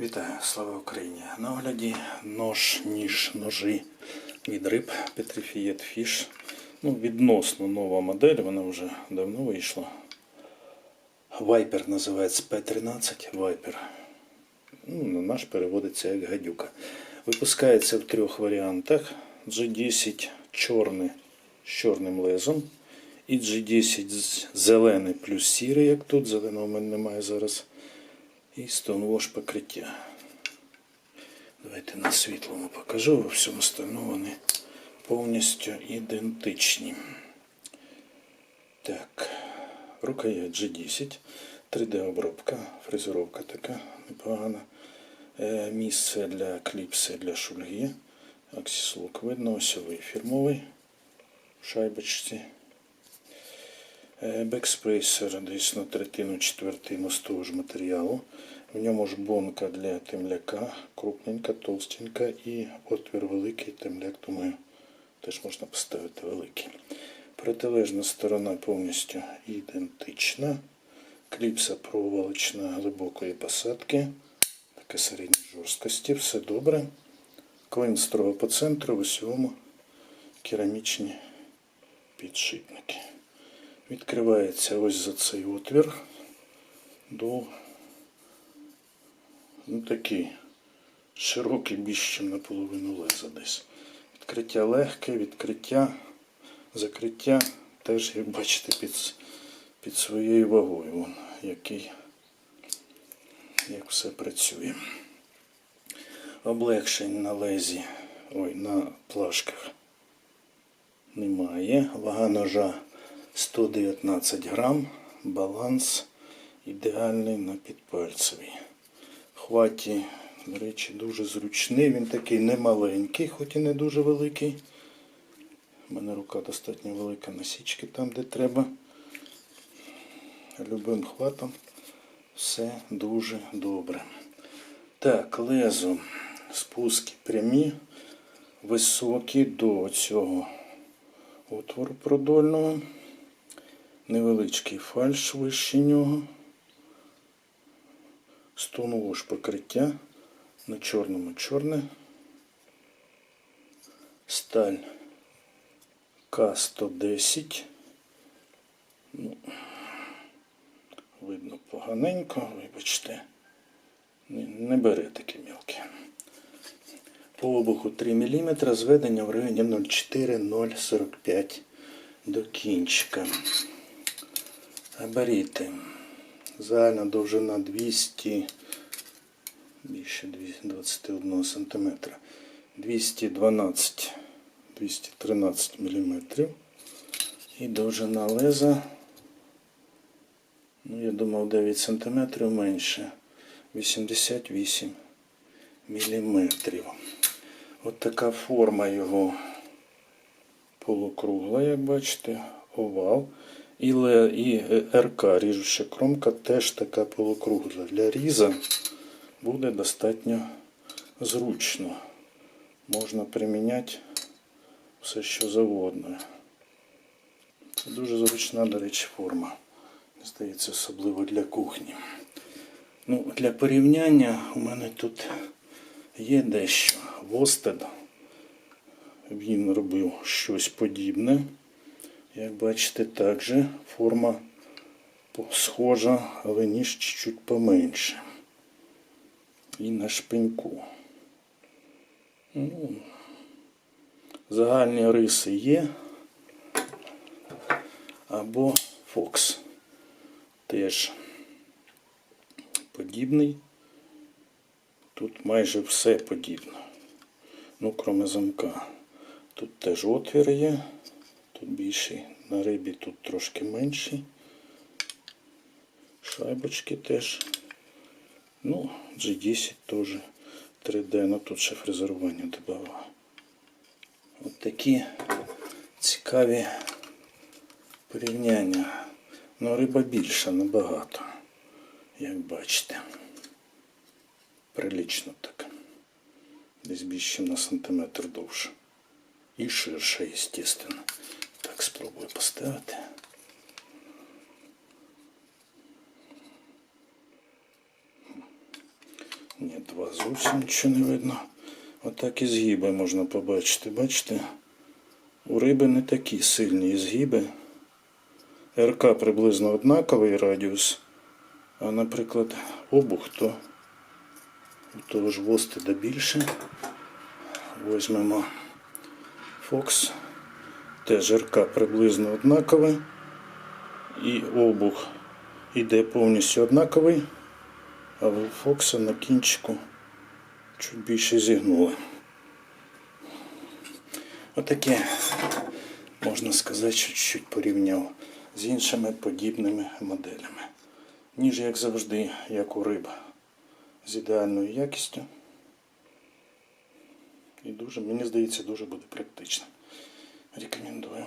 Вітаю, слава Україні! На огляді нож, ніж, ножі від риб Petrified Fish. Ну, відносно нова модель, вона вже давно вийшла. Viper називається P13 Viper. Ну, на наш переводиться як гадюка. Випускається в трьох варіантах: G10 чорний з чорним лезом. І G10 з- зелений плюс сірий, як тут. Зеленого в мене немає зараз. І Stonewash покриття. Давайте на світлому покажу, во всьому остальному вони повністю ідентичні. Так, рукоять G10, 3D-обробка, фрезеровка така непогана. Е, Місце для кліпси для шульги. Аксіслук видно, осьовий фірмовий в шайбочці. Е, Бекспрейсер десь на третину, четвертину з того ж матеріалу. В ньому ж бонка для темляка, крупненька, толстенька і отвір великий, темляк, думаю, теж можна поставити великий. Протилежна сторона повністю ідентична. Кліпса проволочна глибокої посадки. Така середньої жорсткості, все добре. Клин строго по центру, в усьому керамічні підшипники. Відкривається ось за цей отвір до ну, такий широкий більш ніж наполовину леза десь. Відкриття легке, відкриття, закриття теж, як бачите, під, під своєю вагою, вон, який, як все працює. Облегшень на лезі, ой, на плашках немає. Вага ножа 119 грам, баланс ідеальний на підпальцевій. Хваті, до речі, дуже зручний. Він такий немаленький, хоч і не дуже великий. У мене рука достатньо велика насічки там, де треба. Любим хватом все дуже добре. Так, лезо, спуски прямі, високі до цього отвору продольного. Невеличкий фальш вище нього. Стонове ж покриття. На чорному чорне. Сталь К110. Ну, видно поганенько, вибачте. Не, не бере такі мілкі. По обуху 3 мм, зведення в районі 0,4-0,45 до кінчика. Габаріти. Загальна довжина 200, більше 21 см. 212, 213 мм. І довжина леза, ну, я думав 9 см менше. 88 мм. От така форма його полукругла, як бачите, овал. І, е, РК, ріжуща кромка, теж така полукругла. Для різа буде достатньо зручно. Можна приміняти все, що завгодно. Це дуже зручна, до речі, форма. Здається, особливо для кухні. Ну, для порівняння у мене тут є дещо. Востед. Він робив щось подібне. Як бачите, також форма схожа, але ніж чуть поменше. І на шпиньку. Ну, загальні риси є. Або Фокс. Теж подібний. Тут майже все подібно. Ну, кроме замка. Тут теж отвір є. Тут більший. На рибі тут трошки менший. Шайбочки теж. Ну, G10 теж 3D. Ну тут ще фрезерування додавав. От такі цікаві порівняння. Ну, риба більша набагато, як бачите. Прилично так. Десь більше на сантиметр довше. І ширше, естественно. Так, спробую поставити. Ні, два зовсім нічого не видно. Отак і згиби можна побачити. Бачите? У риби не такі сильні згиби. РК приблизно однаковий радіус. А, наприклад, обух, то у того ж востида більше. Візьмемо Фокс. Теж РК приблизно однаковий. І обух іде повністю однаковий, а у Фокса на кінчику чуть більше зігнули. Отаке, можна сказати, що чуть порівняв з іншими подібними моделями. Ніж, як завжди, як у риб, з ідеальною якістю. І дуже, мені здається, дуже буде практично. Рекомендую.